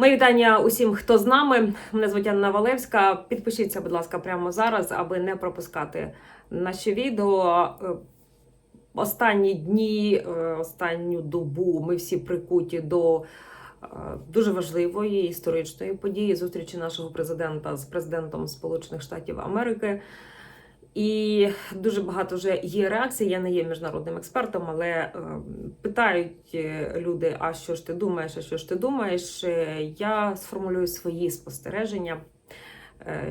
Мої вітання усім, хто з нами. Мене звуть Анна Валевська. Підпишіться, будь ласка, прямо зараз, аби не пропускати наші відео. Е, Останні дні, е, останню добу ми всі прикуті до е, дуже важливої історичної події зустрічі нашого президента з президентом Сполучених Штатів Америки. І дуже багато вже є реакцій. Я не є міжнародним експертом, але е, питають е, люди: а що ж ти думаєш? А що ж ти думаєш? Е, Я сформулюю свої спостереження,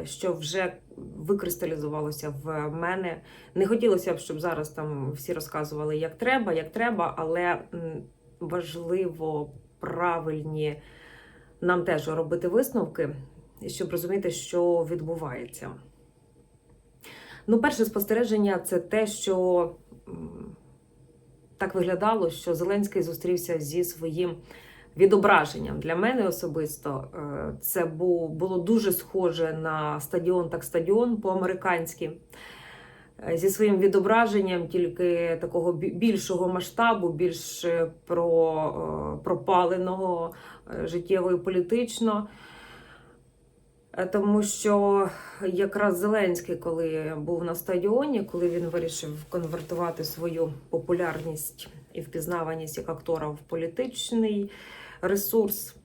що вже викристалізувалося в мене. Не хотілося б, щоб зараз там всі розказували, як треба, як треба, але важливо правильні нам теж робити висновки, щоб розуміти, що відбувається. Ну, перше спостереження це те, що так виглядало, що Зеленський зустрівся зі своїм відображенням. Для мене особисто е, це було дуже схоже на стадіон так стадіон по-американськи. Е, Зі своїм відображенням тільки такого бі- більшого масштабу, більш е, про, пропаленого життєво і політично. Е, Тому що якраз Зеленський, коли був на стадіоні, коли він вирішив конвертувати свою популярність і впізнаваність як актора в політичний ресурс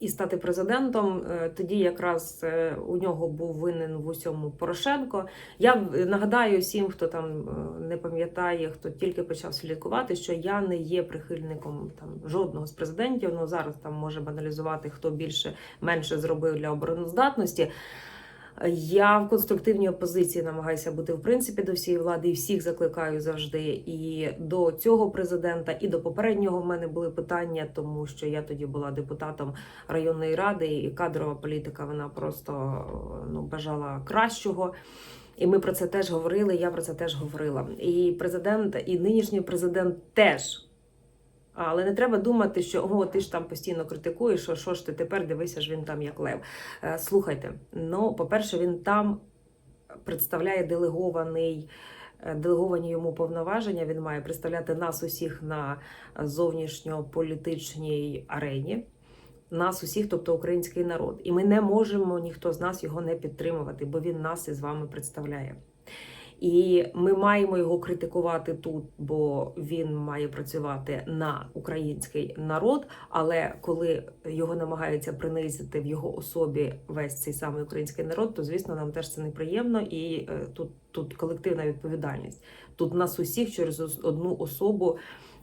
і стати президентом, е, тоді якраз е, у нього був винен в усьому Порошенко. Я нагадаю всім, хто там е, не пам'ятає, хто тільки почав слідкувати, що я не є прихильником там жодного з президентів. Ну зараз там може баналізувати, хто більше менше зробив для обороноздатності. Я в конструктивній опозиції намагаюся бути в принципі до всієї влади і всіх закликаю завжди. І до цього президента, і до попереднього в мене були питання, тому що я тоді була депутатом районної ради, і кадрова політика вона просто ну бажала кращого. І ми про це теж говорили. Я про це теж говорила. І президент, і нинішній президент теж. Але не треба думати, що о, ти ж там постійно критикуєш, що, що ж ти тепер дивися ж він там як лев. Е, Слухайте, ну, по-перше, він там представляє делегований. е, Делеговані йому повноваження він має представляти нас усіх на зовнішньополітичній арені, нас усіх, тобто український народ. І ми не можемо ніхто з нас його не підтримувати, бо він нас із вами представляє. І ми маємо його критикувати тут, бо він має працювати на український народ. Але коли його намагаються принизити в його особі весь цей самий український народ, то звісно нам теж це неприємно, і е, тут, тут колективна відповідальність. Тут нас усіх через одну особу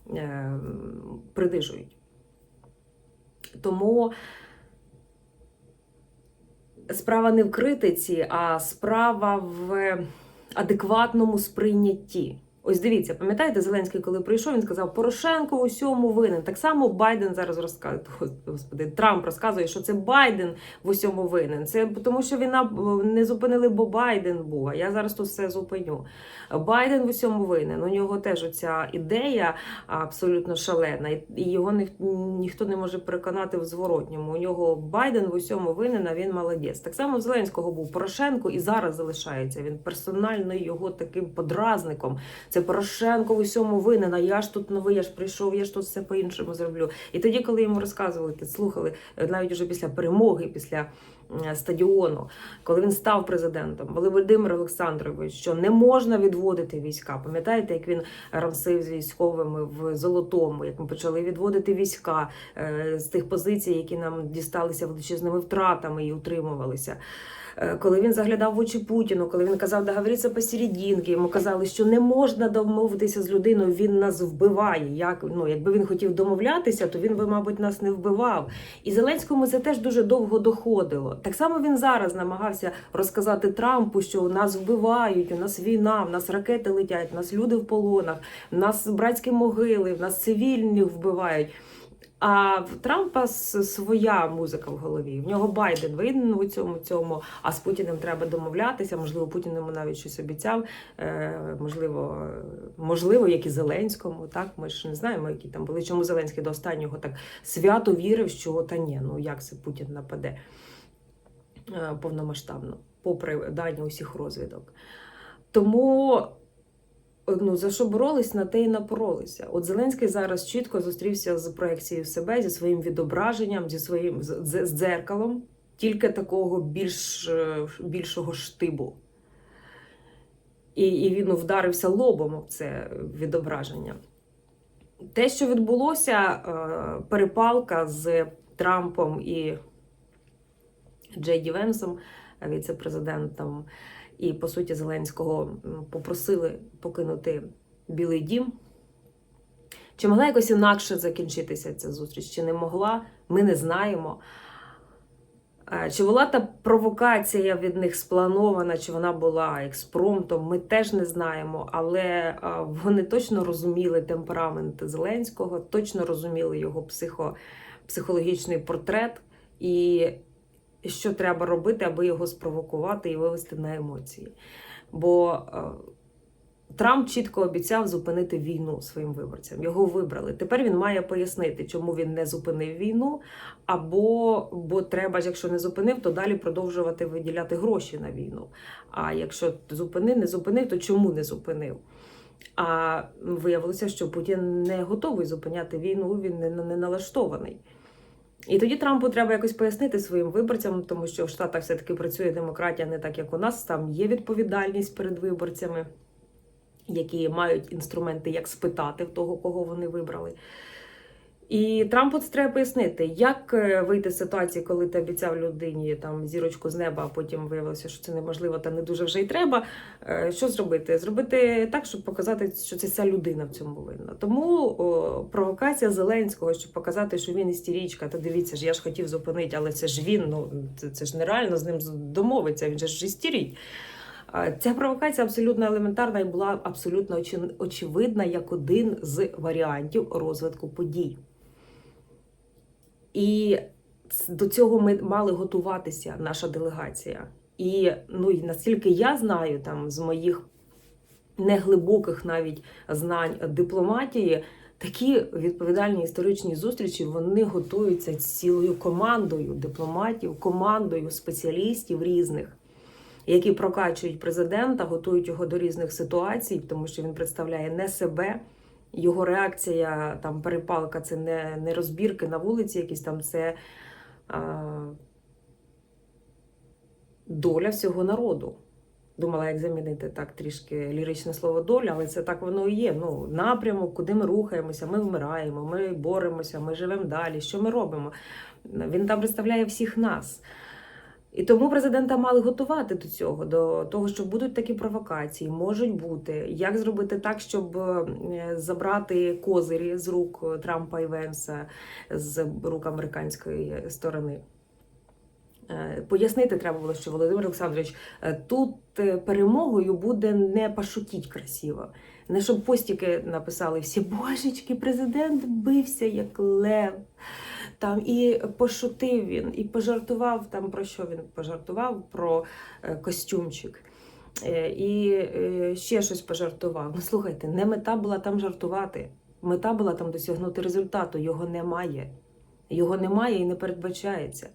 е, принижують. Тому справа не в критиці, а справа в адекватному сприйнятті. Ось дивіться, пам'ятаєте, Зеленський, коли прийшов, він сказав, Порошенко усьому винен. Так само Байден зараз розказує, господи, Трамп розказує, що це Байден в усьому винен. Це тому, що війна е, не зупинили, бо Байден був. А я зараз тут все зупиню. Байден в усьому винен. У нього теж оця ідея абсолютно шалена, і його ніх, ніхто не може переконати в зворотньому. У нього Байден в усьому винен, а він молодець. Так само Зеленського був Порошенко і зараз залишається. Він персонально його таким подразником. Це Порошенко в усьому винен, а я ж тут новий, я ж прийшов, я ж тут все по-іншому зроблю. І тоді, коли йому розказували, слухали, е, навіть уже після перемоги, після е, стадіону, коли він став президентом, Володимир Олександрович, що не можна відводити війська. Пам'ятаєте, як він рамсив з військовими в Золотому, як ми почали відводити війська е, з тих позицій, які нам дісталися величезними втратами і утримувалися. Е, Коли він заглядав в очі Путіну, коли він казав, договоритися посерединки, йому казали, що не можна домовитися з людиною, він нас вбиває. Як ну, якби він хотів домовлятися, то він би, мабуть, нас не вбивав. І Зеленському це теж дуже довго доходило. Так само він зараз намагався розказати Трампу, що нас вбивають, у нас війна, в нас ракети летять, в нас люди в полонах, в нас братські могили, в нас цивільних вбивають. А в Трампа своя музика в голові. В нього Байден винен у цьому цьому. А з Путіним треба домовлятися. Можливо, Путін йому навіть щось обіцяв. Е, можливо, можливо, як і Зеленському. Так, ми ж не знаємо, які там були. Чому Зеленський до останнього так свято вірив, що та ні, ну як це Путін нападе е, повномасштабно, попри дані усіх розвідок. Тому ну, за що боролись, на те і напоролися. От Зеленський зараз чітко зустрівся з проекцією себе, зі своїм відображенням, зі своїм з, з, дзеркалом, тільки такого більш, е, більшого штибу. І, і він вдарився лобом в це відображення. Те, що відбулося, е, перепалка з Трампом і Джей Венсом, віце-президентом, і, по суті, Зеленського попросили покинути Білий дім. Чи могла якось інакше закінчитися ця зустріч? Чи не могла? Ми не знаємо. Чи була та провокація від них спланована, чи вона була експромтом, ми теж не знаємо. Але вони точно розуміли темперамент Зеленського, точно розуміли його психо, психологічний портрет і що треба робити, аби його спровокувати і вивести на емоції. Бо е, Трамп чітко обіцяв зупинити війну своїм виборцям. Його вибрали. Тепер він має пояснити, чому він не зупинив війну. Або бо треба якщо не зупинив, то далі продовжувати виділяти гроші на війну. А якщо зупинив, не зупинив, то чому не зупинив? А виявилося, що Путін не готовий зупиняти війну, він не, не налаштований. І тоді Трампу треба якось пояснити своїм виборцям, тому що в Штатах все-таки працює демократія не так, як у нас. Там є відповідальність перед виборцями, які мають інструменти, як спитати в того, кого вони вибрали. І Трампу це треба пояснити, як е, вийти з ситуації, коли ти обіцяв людині там зірочку з неба, а потім виявилося, що це неможливо та не дуже вже й треба. Е, Що зробити? Зробити так, щоб показати, що це ця людина в цьому винна. Тому о, провокація Зеленського, щоб показати, що він істерічка, та дивіться ж, я ж хотів зупинити, але це ж він. Ну це, це ж нереально з ним домовитися. Він же ж істерій. Ця провокація абсолютно елементарна і була абсолютно очевидна як один з варіантів розвитку подій. І до цього ми мали готуватися, наша делегація. І ну, і наскільки я знаю, там з моїх неглибоких навіть знань дипломатії, такі відповідальні історичні зустрічі вони готуються цілою командою дипломатів, командою спеціалістів різних, які прокачують президента, готують його до різних ситуацій, тому що він представляє не себе. Його реакція, там перепалка, це не, не розбірки на вулиці, якісь там це а, доля всього народу. Думала, як замінити так трішки ліричне слово доля, але це так воно і є. Ну, напрямок, куди ми рухаємося, ми вмираємо, ми боремося, ми живемо далі. Що ми робимо? Він там представляє всіх нас. І тому президента мали готувати до цього, до того, що будуть такі провокації, можуть бути. Як зробити так, щоб е, забрати козирі з рук Трампа і Венса, з рук американської сторони? Е, Пояснити треба було, що Володимир Олександрович е, тут перемогою буде не пошутіть красиво. Не щоб постіки написали всі божечки, президент бився як лев. Там і пошутив він, і пожартував там про що він пожартував про е, костюмчик. Е, І е, ще щось пожартував. Ну слухайте, не мета була там жартувати. Мета була там досягнути результату. Його немає. Його немає і не передбачається.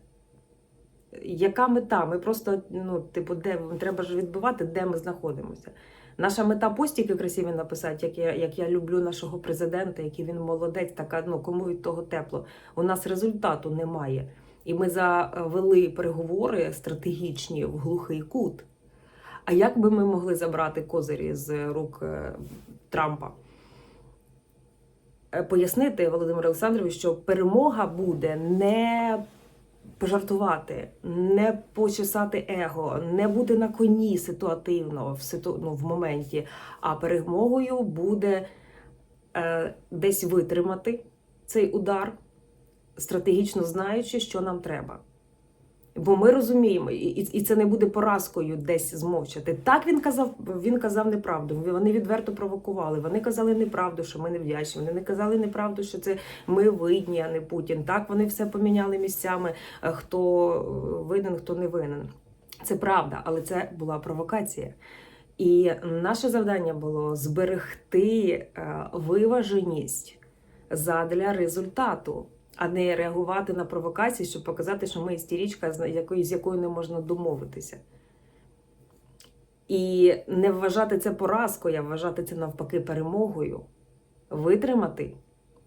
Яка мета? Ми просто, ну, типу, де треба ж відбивати, де ми знаходимося. Наша мета постіки красиві написати, як я, як я люблю нашого президента, який він молодець, така ну кому від того тепло. У нас результату немає. І ми завели переговори стратегічні в глухий кут. А як би ми могли забрати козирі з рук е, Трампа? Е, Пояснити Володимиру Олександровичу, що перемога буде не пожартувати, не почесати его, не бути на коні ситуативно в ситу... ну, в моменті, а перемогою буде е, десь витримати цей удар, стратегічно знаючи, що нам треба. Бо ми розуміємо, і, це не буде поразкою десь змовчати. Так він казав, він казав неправду. Вони відверто провокували. Вони казали неправду, що ми не вдячні. Вони не казали неправду, що це ми винні, а не Путін. Так вони все поміняли місцями, е, хто е, винен, хто не винен. Це правда, але це була провокація. І наше завдання було зберегти е, виваженість задля результату, а не реагувати на провокації, щоб показати, що ми істерічка, з якою, з якою не можна домовитися. І не вважати це поразкою, а вважати це навпаки перемогою. Витримати,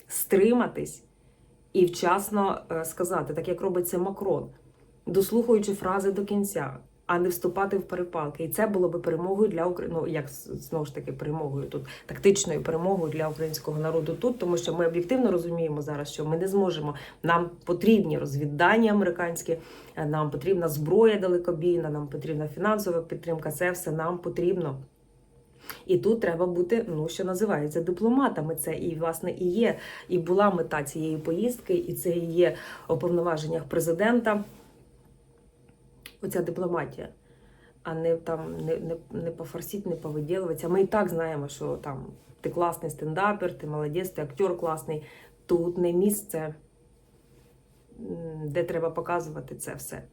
стриматись і вчасно е, сказати, так як робить це Макрон, дослухаючи фрази до кінця, а не вступати в перепалки. І це було би перемогою для України. Ну як знову ж таки перемогою тут, тактичною перемогою для українського народу тут, тому що ми об'єктивно розуміємо зараз, що ми не зможемо. Нам потрібні розвіддання американські, е, нам потрібна зброя далекобійна, нам потрібна фінансова підтримка. Це все нам потрібно. І тут треба бути, ну що називається, дипломатами. Це і власне і є, і була мета цієї поїздки, і це і є у повноваженнях президента. Оця дипломатія, а не там не, не, не пофорсіть, не повиділуватися. Ми і так знаємо, що там ти класний стендапер, ти молодець, ти актер класний. Тут не місце, де треба показувати це все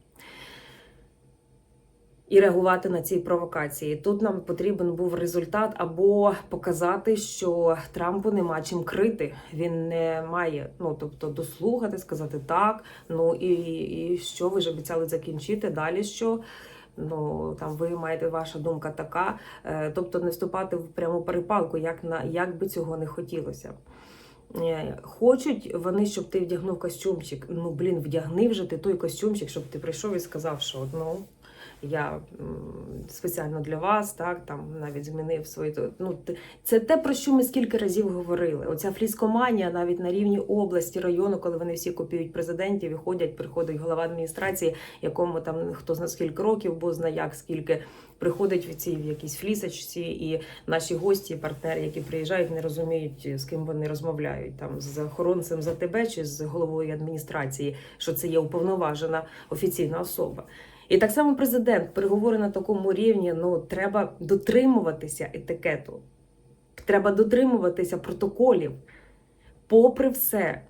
і реагувати на ці провокації. Тут нам потрібен був результат або показати, що Трампу нема чим крити. Він не має, ну тобто, дослухати, сказати так. Ну і, і що ви ж обіцяли закінчити? Далі що? Ну там ви маєте ваша думка така, Е, тобто не вступати в пряму перепалку, як на як би цього не хотілося. Е, Хочуть вони, щоб ти вдягнув костюмчик. Ну блін, вдягни вже ти той костюмчик, щоб ти прийшов і сказав, що ну я спеціально для вас, так там навіть змінив свої ну це те, про що ми скільки разів говорили. Оця фліскоманія навіть на рівні області, району, коли вони всі копіюють президентів і ходять, приходить голова адміністрації, якому там хто зна скільки років, бо зна як скільки приходить в цій в якійсь флісочці, і наші гості, партнери, які приїжджають, не розуміють, з ким вони розмовляють там з охоронцем за тебе чи з головою адміністрації, що це є уповноважена офіційна особа. І так само президент, переговори на такому рівні, ну треба дотримуватися етикету, треба дотримуватися протоколів, попри все.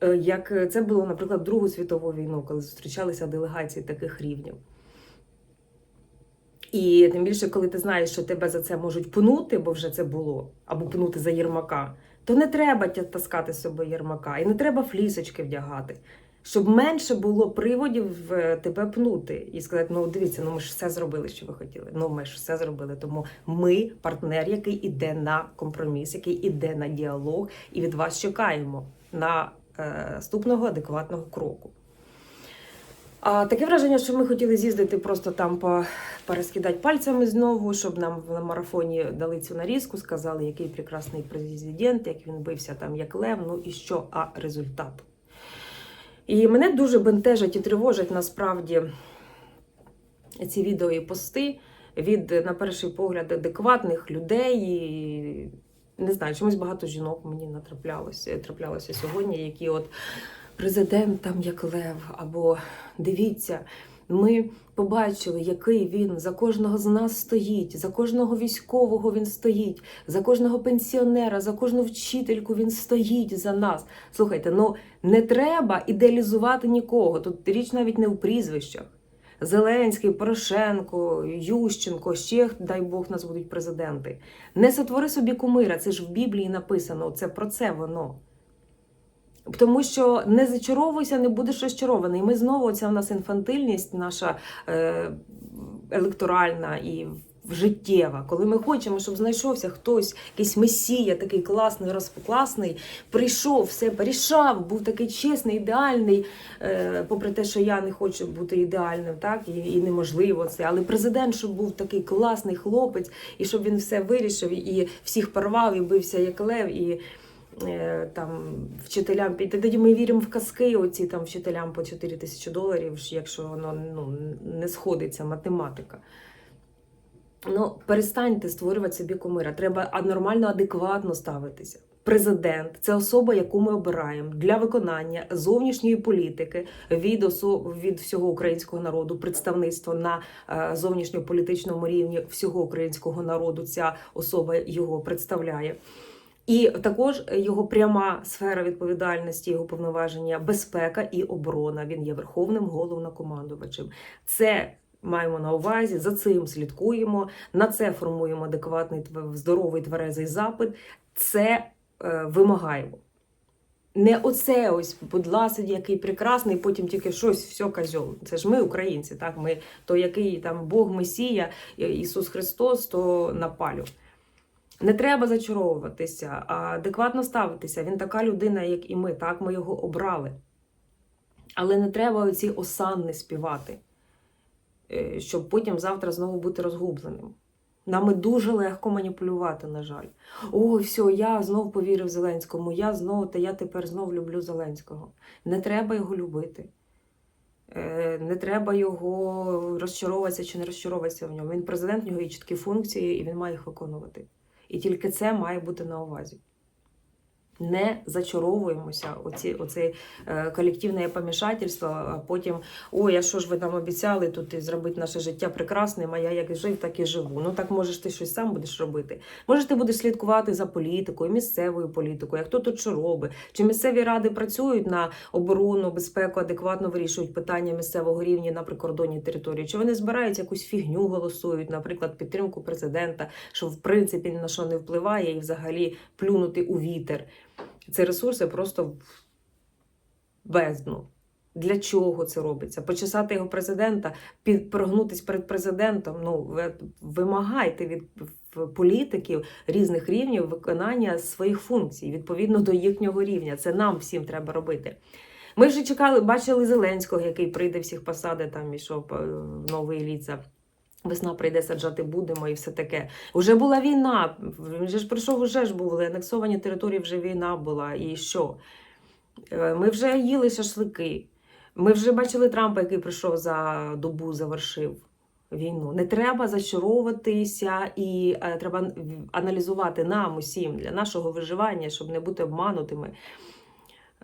Е, Як це було, наприклад, Другу світову війну, коли зустрічалися делегації таких рівнів. І тим більше, коли ти знаєш, що тебе за це можуть пнути, бо вже це було, або пнути за Єрмака, то не треба таскати з собою Єрмака, і не треба флісочки вдягати щоб менше було приводів е, тебе пнути і сказати: ну дивіться, ну ми ж все зробили, що ви хотіли. Ну ми ж все зробили. Тому ми партнер, який іде на компроміс, який іде на діалог, і від вас чекаємо на е, наступного адекватного кроку. А таке враження, що ми хотіли з'їздити просто там по перескидати пальцями знову, щоб нам на марафоні дали цю нарізку, сказали, який прекрасний президент, як він бився там як лев. Ну і що, а результат? І мене дуже бентежать і тривожать насправді ці відео і пости від, на перший погляд, адекватних людей. І, не знаю, чомусь багато жінок мені натраплялося траплялося сьогодні, які от президент там як лев, або дивіться, ми побачили, який він за кожного з нас стоїть, за кожного військового він стоїть, за кожного пенсіонера, за кожну вчительку він стоїть за нас. Слухайте, ну не треба ідеалізувати нікого. Тут річ навіть не в прізвищах. Зеленський, Порошенко, Ющенко, ще дай Бог нас будуть президенти. Не сотвори собі кумира, це ж в Біблії написано. Це про це воно. Тому що не зачаровуйся, не будеш розчарований. Ми знову оця в нас інфантильність, наша е, електоральна і життєва. Коли ми хочемо, щоб знайшовся хтось, якийсь месія, такий класний, розкласний, прийшов, все порішав, був такий чесний, ідеальний, е, попри те, що я не хочу бути ідеальним, так і, і неможливо це. Але президент, щоб був такий класний хлопець, і щоб він все вирішив, і всіх порвав, і бився як лев. і там вчителям тоді ми віримо в казки, оці там вчителям по 4 тисячі доларів, якщо воно ну, не сходиться математика. Ну, перестаньте створювати собі кумира. Треба нормально, адекватно ставитися. Президент це особа, яку ми обираємо для виконання зовнішньої політики від осо- від всього українського народу, представництво на е, зовнішньополітичному рівні всього українського народу. Ця особа його представляє. І також його пряма сфера відповідальності, його повноваження, безпека і оборона. Він є верховним головнокомандувачем. Це маємо на увазі, за цим слідкуємо, на це формуємо адекватний здоровий тверезий запит. Це е, вимагаємо. Не оце ось, будь ласка, який прекрасний, потім тільки щось, все козьол. Це ж ми, українці, так? Ми то який там Бог Месія, Ісус Христос, то на палю. Не треба зачаровуватися, а адекватно ставитися. Він така людина, як і ми. Так, ми його обрали. Але не треба оці осанни співати, е, щоб потім завтра знову бути розгубленим. Нами дуже легко маніпулювати, на жаль. Ой, все, я знов повірив Зеленському, я знов, та я тепер знов люблю Зеленського. Не треба його любити. Е, Не треба його розчаровуватися чи не розчаровуватися в ньому. Він президент, в нього є чіткі функції, і він має їх виконувати. І тільки це має бути на увазі. Не зачаровуємося, оці, оце е, колективне помішательство, а потім ой, а що ж ви нам обіцяли тут зробити наше життя прекрасним, а я як жив, так і живу. Ну так можеш ти щось сам будеш робити. Може, ти будеш слідкувати за політикою, місцевою політикою, а хто тут що робить? Чи місцеві ради працюють на оборону, безпеку, адекватно вирішують питання місцевого рівня на прикордонній території? Чи вони збирають якусь фігню, голосують, наприклад, підтримку президента, що в принципі на що не впливає, і взагалі плюнути у вітер? Це ресурси просто в бездну. Для чого це робиться? Почесати його президента, прогнутись перед президентом. Ну, вимагайте від політиків різних рівнів виконання своїх функцій відповідно до їхнього рівня. Це нам всім треба робити. Ми вже чекали, бачили Зеленського, який прийде всіх посади, там ішов е, новий ліца. Весна прийде, саджати будемо і все таке. Уже була війна. Він же ж прийшов, уже ж були анексовані території, вже війна була. І що? Е, Ми вже їли шашлики. Ми вже бачили Трампа, який прийшов за добу, завершив війну. Не треба зачаровуватися і е, треба аналізувати нам усім для нашого виживання, щоб не бути обманутими.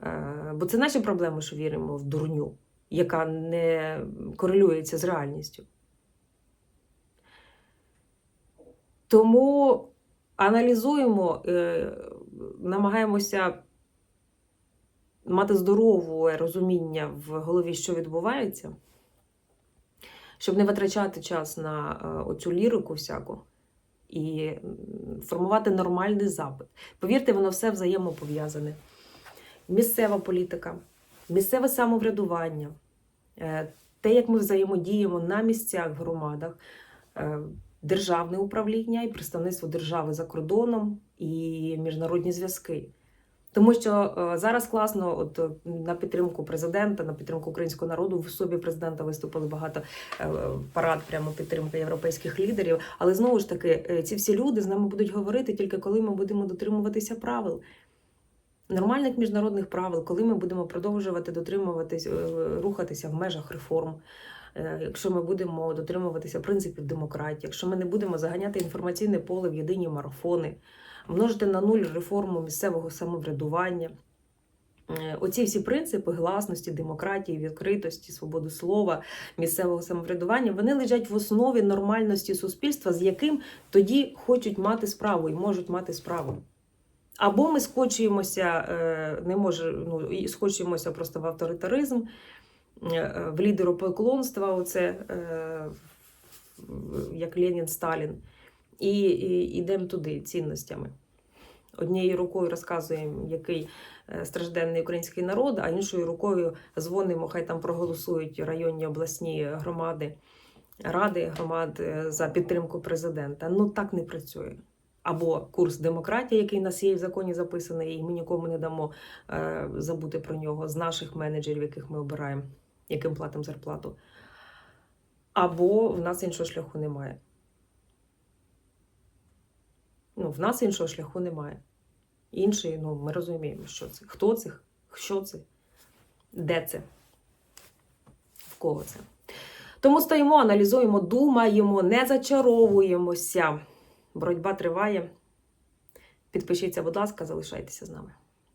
Е, Бо це наші проблеми, що віримо в дурню, яка не корелюється з реальністю. Тому аналізуємо, е, намагаємося мати здорове розуміння в голові, що відбувається, щоб не витрачати час на е, оцю лірику всяку і формувати нормальний запит. Повірте, воно все взаємопов'язане. Місцева політика, місцеве самоврядування, е, те, як ми взаємодіємо на місцях, в громадах, державне управління і представництво держави за кордоном і міжнародні зв'язки. Тому що е, зараз класно, от е, на підтримку президента, на підтримку українського народу в особі президента виступили багато е, парад, прямо підтримки європейських лідерів. Але знову ж таки, ці всі люди з нами будуть говорити тільки коли ми будемо дотримуватися правил. Нормальних міжнародних правил, коли ми будемо продовжувати дотримуватись, рухатися в межах реформ, якщо ми будемо дотримуватися принципів демократії, якщо ми не будемо заганяти інформаційне поле в єдині марафони, множити на нуль реформу місцевого самоврядування. Е, Оці всі принципи гласності, демократії, відкритості, свободи слова, місцевого самоврядування, вони лежать в основі нормальності суспільства, з яким тоді хочуть мати справу і можуть мати справу. Або ми скочуємося, е, не може, ну, скочуємося просто в авторитаризм, е, в лідеропоклонства, оце, е, як Ленін, Сталін, і, йдемо туди цінностями. Однією рукою розказуємо, який е, стражденний український народ, а іншою рукою дзвонимо, хай там проголосують районні обласні громади, ради громад е, за підтримку президента. Ну так не працює. Або курс демократії, який у нас є в законі записаний, і ми нікому не дамо е, забути про нього з наших менеджерів, яких ми обираємо, яким платимо зарплату. Або в нас іншого шляху немає. Ну, в нас іншого шляху немає. Інший, ну, ми розуміємо, що це. Хто це, що це, де це, в кого це. Тому стоїмо, аналізуємо, думаємо, не зачаровуємося. Боротьба триває. Підпишіться, будь ласка, залишайтеся з нами.